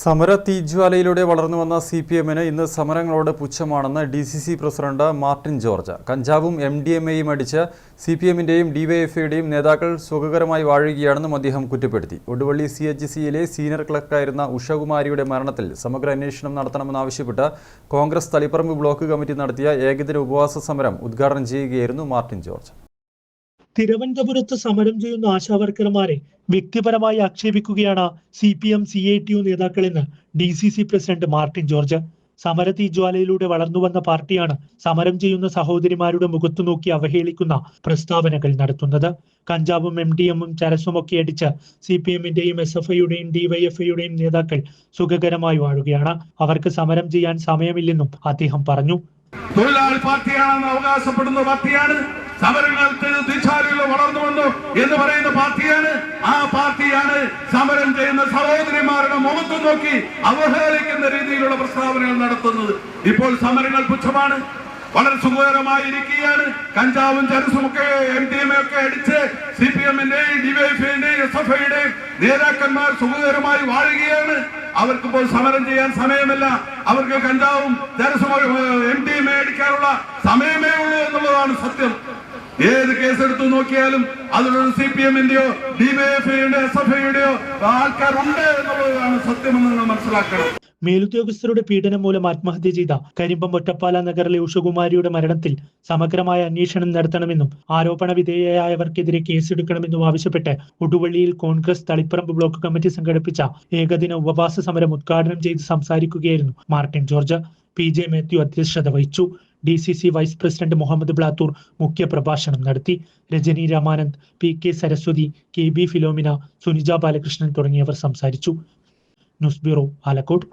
സമര തീജ്വാലയിലൂടെ വളർന്നു വന്ന സി പി എമ്മിന് ഇന്ന് സമരങ്ങളോട് പുച്ഛമാണെന്ന് D C C president Martin George. കഞ്ചാവും എം ഡി എം എയും അടിച്ച് സി പി എമ്മിന്റെയും ഡിവൈഎഫ്ഐയുടെയും നേതാക്കൾ സുഖകരമായി വാഴുകയാണെന്നും അദ്ദേഹം കുറ്റപ്പെടുത്തി. ഒടുവള്ളി സി എച്ച് സിയിലെ സീനിയർ ക്ലർക്കായിരുന്ന ഉഷകുമാരിയുടെ മരണത്തിൽ സമഗ്ര അന്വേഷണം നടത്തണമെന്നാവശ്യപ്പെട്ട് കോൺഗ്രസ് തളിപ്പറമ്പ് ബ്ലോക്ക് കമ്മിറ്റി നടത്തിയ ഏകദിന ഉപവാസ സമരം ഉദ്ഘാടനം ചെയ്യുകയായിരുന്നു മാർട്ടിൻ ജോർജ്. തിരുവനന്തപുരത്ത് സമരം ചെയ്യുന്ന ആശാവർക്കർമാരെ വ്യക്തിപരമായി ആക്ഷേപിക്കുകയാണ് C P M C I T U നേതാക്കളെന്ന് D C C president Martin George. സമര തീജ്വാലയിലൂടെ വളർന്നുവന്ന പാർട്ടിയാണ് സമരം ചെയ്യുന്ന സഹോദരിമാരുടെ മുഖത്തു നോക്കി അവഹേളിക്കുന്ന പ്രസ്താവനകൾ നടത്തുന്നത്. കഞ്ചാവും എം ഡി എമ്മും ചരസുമൊക്കെ അടിച്ച് സി പി എമ്മിന്റെയും എസ് എഫ് ഐയുടെയും ഡിവൈഎഫ്ഐയുടെയും നേതാക്കൾ സുഖകരമായി വാഴുകയാണ്. അവർക്ക് സമരം ചെയ്യാൻ സമയമില്ലെന്നും അദ്ദേഹം പറഞ്ഞു. തൊഴിലാളി പാർട്ടിയാണെന്ന് അവകാശപ്പെടുന്ന പാർട്ടിയാണ്. സമരങ്ങൾ ദിശാലികൾ വളർന്നു വന്നു എന്ന് പറയുന്ന പാർട്ടിയാണ്. ആ പാർട്ടിയാണ് സമരം ചെയ്യുന്ന സഹോദരിമാരുടെ മുഖത്ത് നോക്കി അവഹേളിക്കുന്ന രീതിയിലുള്ള പ്രസ്താവനകൾ നടത്തുന്നത്. ഇപ്പോൾ സമരങ്ങൾ പുച്ഛമാണ്. വളരെ സുഖകരമായിരിക്കുകയാണ്. കഞ്ചാവും ചരസുമൊക്കെ എം ഡി ഒക്കെ അടിച്ച് സി പി എമ്മിന്റെയും ഡിവൈഎഫ്ഐന്റെയും എസ് എഫ് ഐയുടെയും നേതാക്കന്മാർ സുഖകരമായി വാഴുകയാണ്. അവർക്കിപ്പോൾ സമരം ചെയ്യാൻ സമയമില്ല. അവർക്ക് കഞ്ചാവും ചരസും എം ഡി എം എ അടിക്കാനുള്ള സമയമേ ഉള്ളൂ എന്നുള്ളതാണ് സത്യം. ഏത് കേസെടുത്തു നോക്കിയാലും അതിലൊരു സി പി എമ്മിന്റെയോ ഡിവൈഎഫ്ഐയുടെ എസ് എഫ് ഐയുടെയോ ആൾക്കാരുണ്ട് എന്നുള്ളതാണ് സത്യമെന്ന് നിങ്ങൾ മനസ്സിലാക്കണം. മേലുദ്യോഗസ്ഥരുടെ പീഡനം മൂലം ആത്മഹത്യ ചെയ്ത കരിമ്പം ഒറ്റപ്പാല നഗറിലെ ഉഷകുമാരിയുടെ മരണത്തിൽ സമഗ്രമായ അന്വേഷണം നടത്തണമെന്നും ആരോപണ വിധേയരായവർക്കെതിരെ കേസെടുക്കണമെന്നും ആവശ്യപ്പെട്ട് ഉടുവള്ളിയിൽ കോൺഗ്രസ് തളിപ്പറമ്പ് ബ്ലോക്ക് കമ്മിറ്റി സംഘടിപ്പിച്ച ഏകദിന ഉപവാസ സമരം ഉദ്ഘാടനം ചെയ്ത് സംസാരിക്കുകയായിരുന്നു Martin George. P J Mathew അധ്യക്ഷത വഹിച്ചു. D C C vice president Muhammad Blathur മുഖ്യപ്രഭാഷണം നടത്തി. Rajani Ramanand P K Saraswathi K B Philomina Sunija Balakrishnan തുടങ്ങിയവർ സംസാരിച്ചു. News bureau Alakode.